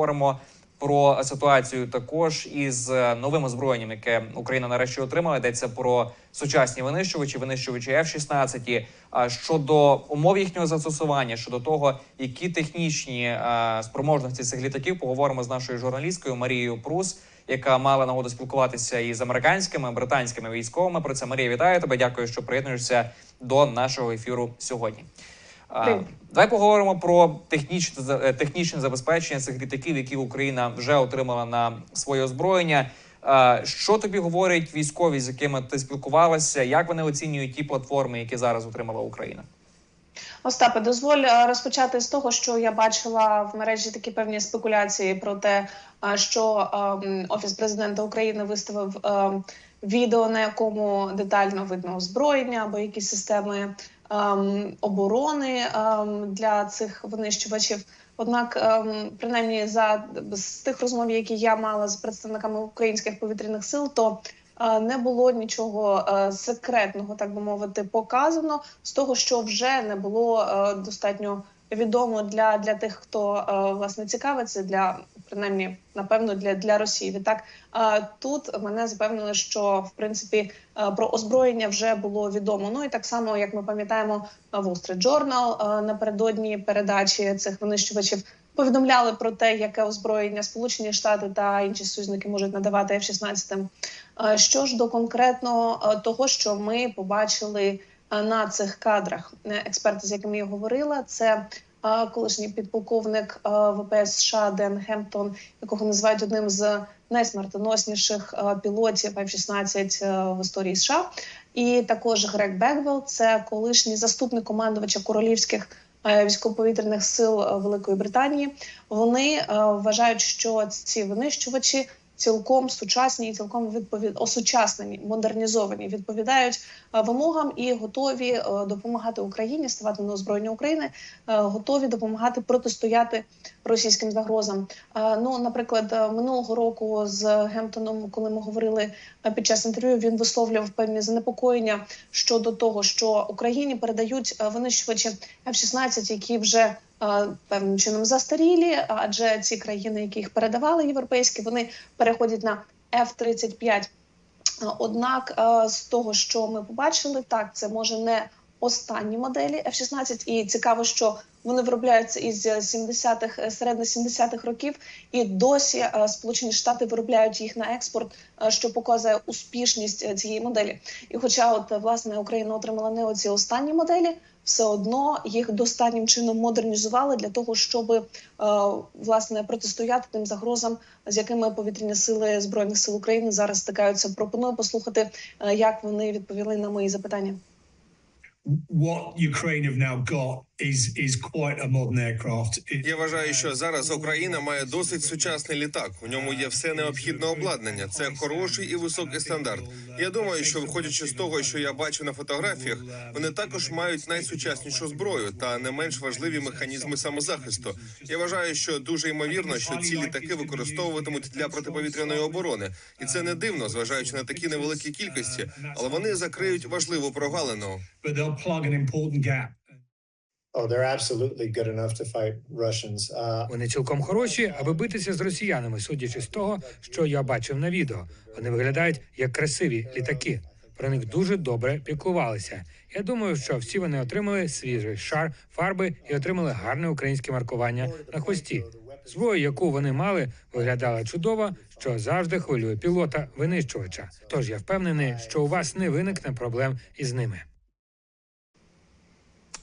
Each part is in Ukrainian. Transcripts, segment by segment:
поговоримо про ситуацію також із е, новим озброєнням, яке Україна нарешті отримала. Йдеться про сучасні винищувачі, винищувачі F-16. А щодо умов їхнього застосування, щодо того, які технічні е, спроможності цих літаків, поговоримо з нашою журналісткою Марією Прус, яка мала нагоду спілкуватися із американськими британськими військовими. Про це Марія вітаю тебе. Дякую, що приєднуєшся до нашого ефіру сьогодні. Давай поговоримо про технічне е, технічне забезпечення цих літаків, які Україна вже отримала на своє озброєння. Що тобі говорять військові, з якими ти спілкувалася? Як вони оцінюють ті платформи, які зараз отримала Україна? Остапе, дозволь е, розпочати з того, що я бачила в мережі такі певні спекуляції про те, е, що ем, офіс президента України виставив ем, відео, на якому детально видно озброєння або якісь системи ем, оборони ем, для цих винищувачів. Однак, ем, принаймні, за з тих розмов, які я мала з представниками українських повітряних сил, то е, не було нічого е, секретного, так би мовити, показано з того, що вже не було е, достатньо відомо для, для тих, хто е, власне цікавиться, для принаймні, напевно, для, для Росії. Відтак е, тут мене запевнили, що в принципі е, про озброєння вже було відомо. Ну і так само, як ми пам'ятаємо, Wall Street Journal напередодні передачі цих винищувачів. Повідомляли про те, яке озброєння Сполучені Штати та інші союзники можуть надавати F-16. Е, Що ж до конкретно того, що ми побачили на цих кадрах, Е, експерти, з якими я говорила, це колишній підполковник ВПС США Ден Гемптон, якого називають одним з найсмертоносніших пілотів F-16 е, в історії США, і також Грег Беквелл, це колишній заступник командувача королівських е, військово-повітряних сил Великої Британії. Вони вважають, що ці винищувачі цілком сучасні і цілком відповід... осучаснені, модернізовані, відповідають е, вимогам і готові е, допомагати Україні ставати на озброєння України, е, готові допомагати протистояти російським загрозам. Ну, наприклад, минулого року з Гемптоном, коли ми говорили під час інтерв'ю, він висловлював певні занепокоєння щодо того, що Україні передають винищувачі F-16, які вже певним чином застарілі, адже ці країни, які їх передавали європейські, вони переходять на F-35. Е, Однак, е, з того, що ми побачили, так це може не останні моделі F-16, і цікаво, що вони виробляються із 70-х, е, середини 70-х років, і досі е, Сполучені Штати виробляють їх на експорт, е, що показує успішність е, цієї моделі. І хоча, от е, власне, Україна отримала не оці останні моделі, все одно їх достатнім чином модернізували для того, щоб е, власне протистояти тим загрозам, з якими повітряні сили збройних сил України зараз стикаються. Пропоную послухати, е, як вони відповіли на мої запитання. what Ukraine have now got Я вважаю, що зараз Україна має досить сучасний літак. У ньому є все необхідне обладнання. Це хороший і високий стандарт. Я думаю, що виходячи з того, що я бачу на фотографіях, вони також мають найсучаснішу зброю та не менш важливі механізми самозахисту. Я вважаю, що дуже ймовірно, що ці літаки використовуватимуть для протиповітряної оборони, і це не дивно, зважаючи на такі невеликі кількості, але вони закриють важливу прогалину. Вони цілком хороші, аби битися з росіянами, судячи з того, що я бачив на відео. Вони виглядають як красиві літаки. Про них дуже добре піклувалися. Я думаю, що всі вони отримали свіжий шар фарби і отримали гарне українське маркування на хвості. Зброя, яку вони мали, виглядала чудово, що завжди хвилює пілота винищувача. Тож я впевнений, що у вас не виникне проблем із ними.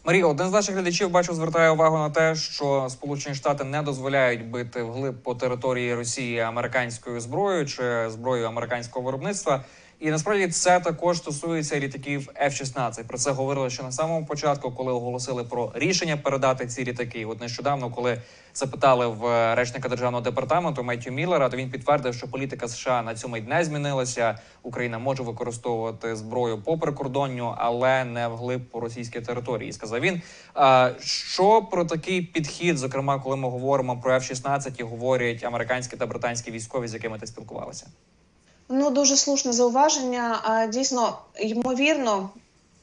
Марія, один з наших глядачів бачу, звертає увагу на те, що Сполучені Штати не дозволяють бити вглиб по території Росії американською зброєю чи зброєю американського виробництва. І насправді це також стосується літаків F-16. Про це говорили ще на самому початку, коли оголосили про рішення передати ці літаки. От нещодавно, коли запитали в речника державного департаменту Меттю Міллера, то він підтвердив, що політика США на цьому й не змінилася. Україна може використовувати зброю по прикордонню, але не вглиб по російській території. Сказав він. Що про такий підхід, зокрема, коли ми говоримо про F-16 і говорять американські та британські військові, з якими ти спілкувалася? Ну дуже слушне зауваження. Дійсно, ймовірно,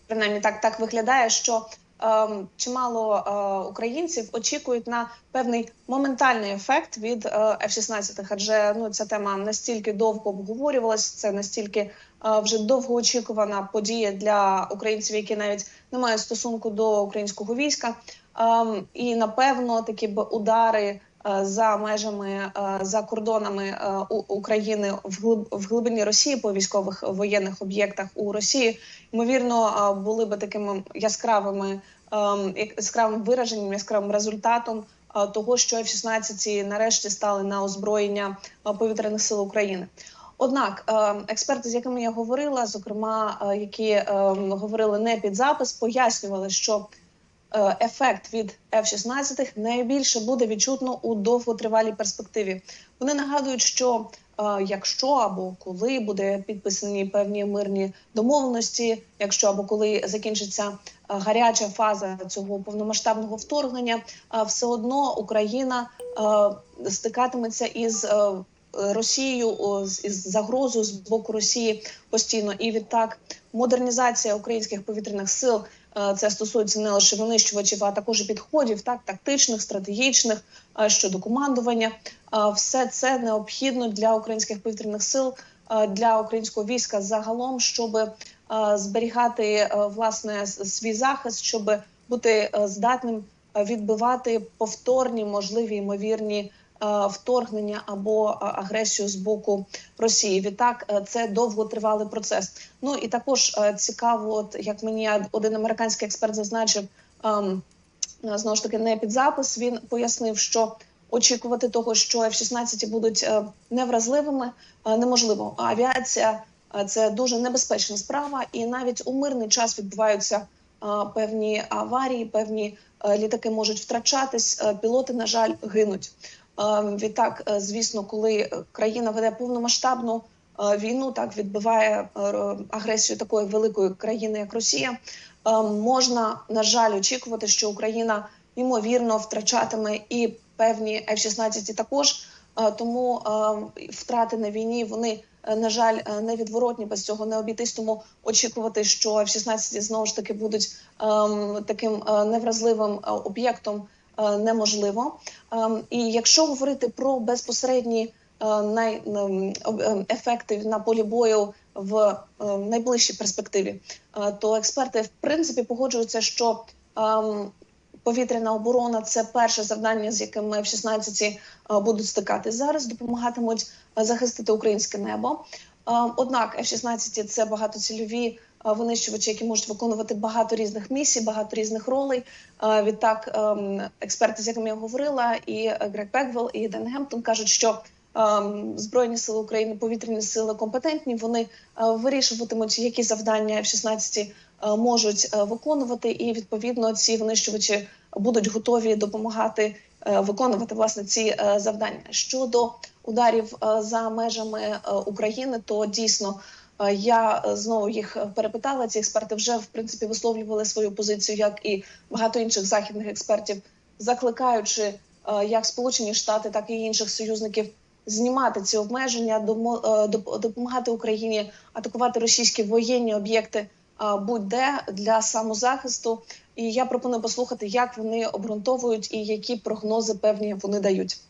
принаймні так, так виглядає, що ем, чимало е, українців очікують на певний моментальний ефект від е, F-16, адже ну ця тема настільки довго обговорювалась, це настільки е, вже довгоочікувана подія для українців, які навіть не мають стосунку до українського війська. Ем, і напевно такі б удари за межами е, за кордонами е, України в глиб в глибині Росії по військових воєнних об'єктах у Росії ймовірно е, були би такими яскравими яскравим вираженням, яскравим результатом е, того, що F-16 нарешті стали на озброєння е, повітряних сил України. Однак е, експерти, з якими я говорила, зокрема, е, які е, говорили не під запис, пояснювали, що е, ефект від F-16 найбільше буде відчутно у довготривалій перспективі. Вони нагадують, що е, якщо або коли буде підписані певні мирні домовленості, якщо або коли закінчиться е, гаряча фаза цього повномасштабного вторгнення, е, все одно Україна е, стикатиметься із е, Росією із загрозою з боку Росії постійно, і відтак модернізація українських повітряних сил. Е, Це стосується не лише винищувачів, а також і підходів, так тактичних, стратегічних е, щодо командування. Е, Все це необхідно для українських повітряних сил, для українського війська загалом, щоб зберігати власне свій захист, щоб бути здатним відбивати повторні, можливі ймовірні вторгнення або е, агресію з боку Росії. Відтак е, це довготривалий процес. Ну і також е, цікаво, от як мені один американський експерт зазначив. ем, е, Знову ж таки, не під запис. Він пояснив, що очікувати того, що F-16 будуть е, невразливими, е, неможливо. Авіація е, це дуже небезпечна справа, і навіть у мирний час відбуваються е, певні аварії, певні е, літаки можуть втрачатись. е, Пілоти, на жаль, гинуть. Е, Відтак, е, звісно, коли країна веде повномасштабну е, війну, так відбиває е, агресію такої великої країни, як Росія. е, Можна на жаль очікувати, що Україна ймовірно втрачатиме і певні F-16 також. Тому е, втрати на війні вони на жаль невідворотні без цього не обійтись. Тому очікувати, що F-16 знову ж таки будуть ем, таким невразливим об'єктом неможливо. Ем, І якщо говорити про безпосередні е, ем, ефекти на полі бою в е, найближчій перспективі, е, то експерти в принципі погоджуються, що ем, повітряна оборона це перше завдання, з яким ми в 16 е, будуть стикатись зараз. Допомагатимуть е, захистити українське небо. Е, Однак F-16 – це багатоцільові е, винищувачі, які можуть виконувати багато різних місій, багато різних ролей. Відтак, ем, експерти, з якими я говорила, і е, Грег Беквел, і Ден Гемптон кажуть, що ем, Збройні сили України, повітряні сили компетентні. Вони е, вирішуватимуть, які завдання F-16 е, можуть виконувати, і відповідно ці винищувачі будуть готові допомагати виконувати власне ці завдання. Щодо ударів за межами України, то дійсно. Е, Я е, знову їх перепитала. Ці експерти вже в принципі висловлювали свою позицію, як і багато інших західних експертів, закликаючи е, як Сполучені Штати, так і інших союзників знімати ці обмеження, допомагати Україні атакувати російські воєнні об'єкти будь-де для самозахисту. І я пропоную послухати, як вони обґрунтовують і які прогнози певні вони дають.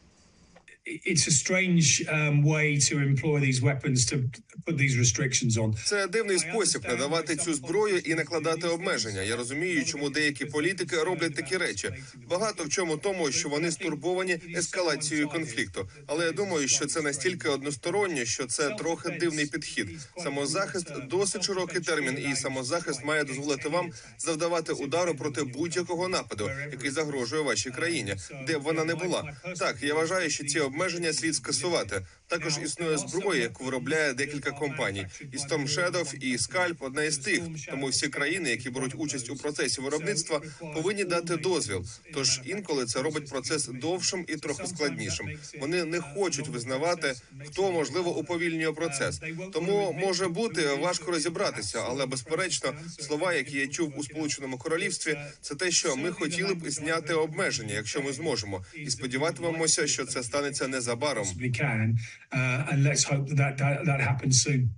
It's a strange um, way to employ these weapons to put these restrictions on. Це дивний спосіб надавати цю зброю і накладати обмеження. Я розумію, чому деякі політики роблять такі речі. Багато в чому тому, що вони стурбовані ескалацією конфлікту. Але я думаю, що це настільки одностороннє, що це трохи дивний підхід. Самозахист досить широкий термін, і самозахист має дозволити вам завдавати удару проти будь-якого нападу, який загрожує вашій країні, де б вона не була. Так я вважаю, що ці обмеження слід скасувати. Також існує зброя, яку виробляє декілька компаній. І Storm Shadow, і Scalp – одна із тих. Тому всі країни, які беруть участь у процесі виробництва, повинні дати дозвіл. Тож інколи це робить процес довшим і трохи складнішим. Вони не хочуть визнавати, хто можливо уповільнює процес. Тому може бути важко розібратися, але безперечно, слова, які я чув у Сполученому Королівстві, це те, що ми хотіли б зняти обмеження, якщо ми зможемо, і сподіватимемося, що це станеться незабаром. Possibly can, uh, and let's hope that that, that, that happens soon.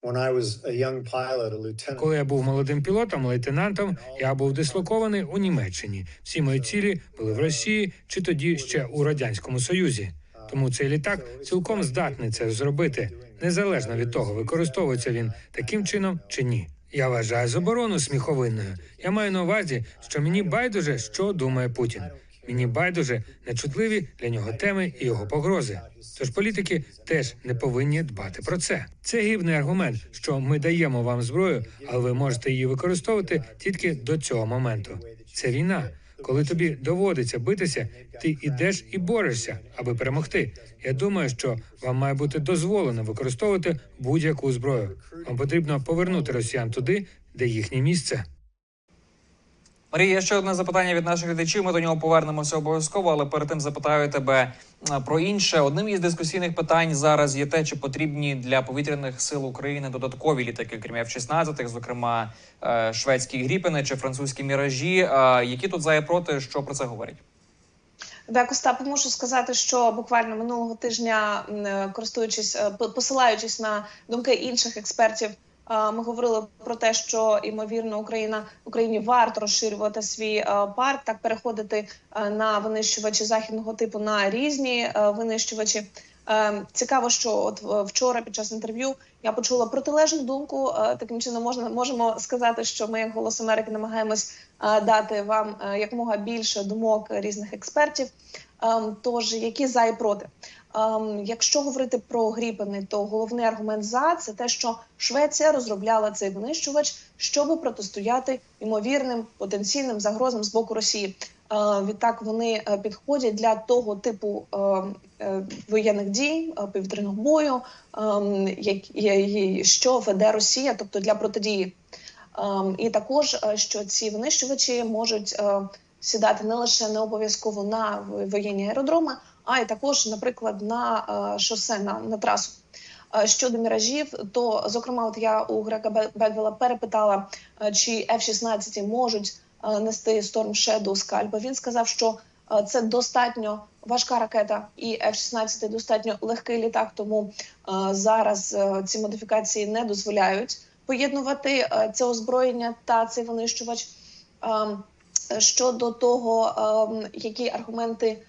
When I was a young pilot, a lieutenant. Коли я був молодим пілотом, лейтенантом, я був дислокований у Німеччині. Всі мої цілі були в Росії чи тоді ще у радянському Союзі. Тому цей літак цілком здатний це зробити, незалежно від того, використовується він таким чином чи ні. Я вважаю заборону сміховинною. Я маю на увазі, що мені байдуже, що думає Путін. Мені байдуже нечутливі для нього теми і його погрози. Тож політики теж не повинні дбати про це. Це гібний аргумент, що ми даємо вам зброю, але ви можете її використовувати тільки до цього моменту. Це війна. Коли тобі доводиться битися, ти ідеш і борешся, аби перемогти. Я думаю, що вам має бути дозволено використовувати будь-яку зброю. Вам потрібно повернути росіян туди, де їхнє місце. Марія, є ще одне запитання від наших глядачів. Ми до нього повернемося обов'язково, але перед тим запитаю тебе е, про інше. Одним із дискусійних питань зараз є те, чи потрібні для повітряних сил України додаткові літаки, крім F-16, зокрема е, шведські гріпени чи французькі міражі. Е, Які тут за і проти, що про це говорять? Так, Остап, можу сказати, що буквально минулого тижня, користуючись по- посилаючись на думки інших експертів, ми говорили про те, що ймовірно Україна Україні варто розширювати свій е, парк, так переходити е, на винищувачі західного типу на різні е, винищувачі. Цікаво, що от вчора під час інтерв'ю я почула протилежну думку. Таким чином можна можемо сказати, що ми, як голос Америки, намагаємось дати вам якомога більше думок різних експертів. Ем, Тож, які за і проти. Ем, Якщо говорити про гріпени, то головний аргумент за це те, що Швеція розробляла цей винищувач, щоб протистояти ймовірним потенційним загрозам з боку Росії. Е, Відтак вони е, підходять для того типу е, воєнних дій, повітряного бою, ем, що веде Росія, тобто для протидії. Ем, І також що ці винищувачі можуть сідати не лише не обов'язково на воєнні аеродроми, а й також, наприклад, на е, шосе на, на трасу. Е, Щодо міражів, то зокрема, от я у Грека Бе- Беквела перепитала, е, чи F-16 можуть нести Storm Shadow скальпа. Він сказав, що це достатньо важка ракета, і F-16 достатньо легкий літак. Тому зараз ці модифікації не дозволяють поєднувати це озброєння та цей винищувач. Ем, Щодо того, ем, які аргументи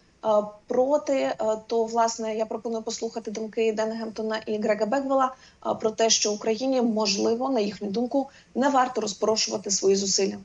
проти, е, то власне я пропоную послухати думки Денгемтона і Грега Беквела е, про те, що Україні можливо, на їхню думку, не варто розпорошувати свої зусилля.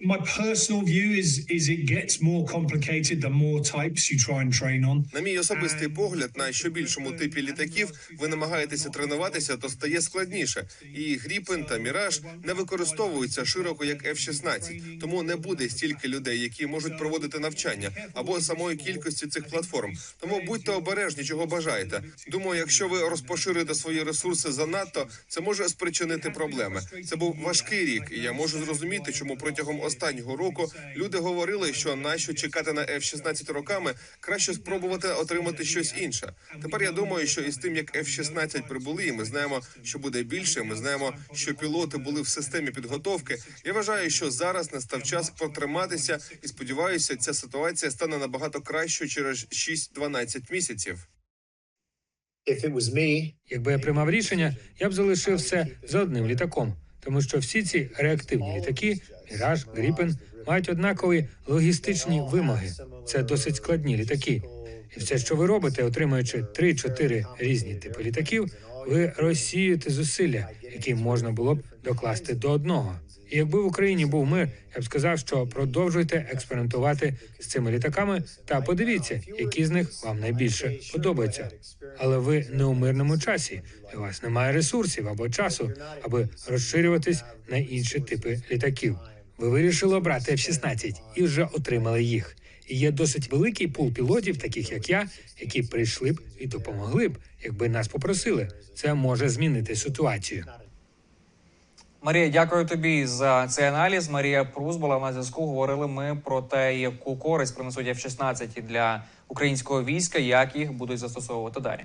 My personal view is is it gets more complicated the more types you try and train on. На мій особистий погляд, на що більшому типі літаків ви намагаєтеся тренуватися, то стає складніше. І Гріпен та Міраж не використовуються широко як F-16, тому не буде стільки людей, які можуть проводити навчання або самої кількості цих платформ. Тому будьте обережні, чого бажаєте. Думаю, якщо ви розпоширите свої ресурси занадто, це може спричинити проблеми. Це був важкий рік, і я можу зрозуміти, чому протягом останнього року люди говорили, що нащо чекати на F-16 роками, краще спробувати отримати щось інше. Тепер я думаю, що із тим, як F-16 прибули, і ми знаємо, що буде більше. Ми знаємо, що пілоти були в системі підготовки. Я вважаю, що зараз настав час протриматися, і сподіваюся, ця ситуація стане набагато кращою через 6-12 місяців. Якби я приймав рішення, я б залишив все за одним літаком, тому що всі ці реактивні літаки, Міраж, Гріпен, мають однакові логістичні вимоги. Це досить складні літаки. І все, що ви робите, отримуючи 3-4 різні типи літаків, ви розсіюєте зусилля, які можна було б докласти до одного. Якби в Україні був мир, я б сказав, що продовжуйте експериментувати з цими літаками та подивіться, які з них вам найбільше подобаються. Але ви не у мирному часі. і У вас немає ресурсів або часу, аби розширюватись на інші типи літаків. Ви вирішили обрати F-16 і вже отримали їх. І є досить великий пул пілотів, таких як я, які прийшли б і допомогли б, якби нас попросили. Це може змінити ситуацію. Марія, дякую тобі за цей аналіз. Марія Прус була на зв'язку. Говорили ми про те, яку користь принесуть F-16 для українського війська, як їх будуть застосовувати далі.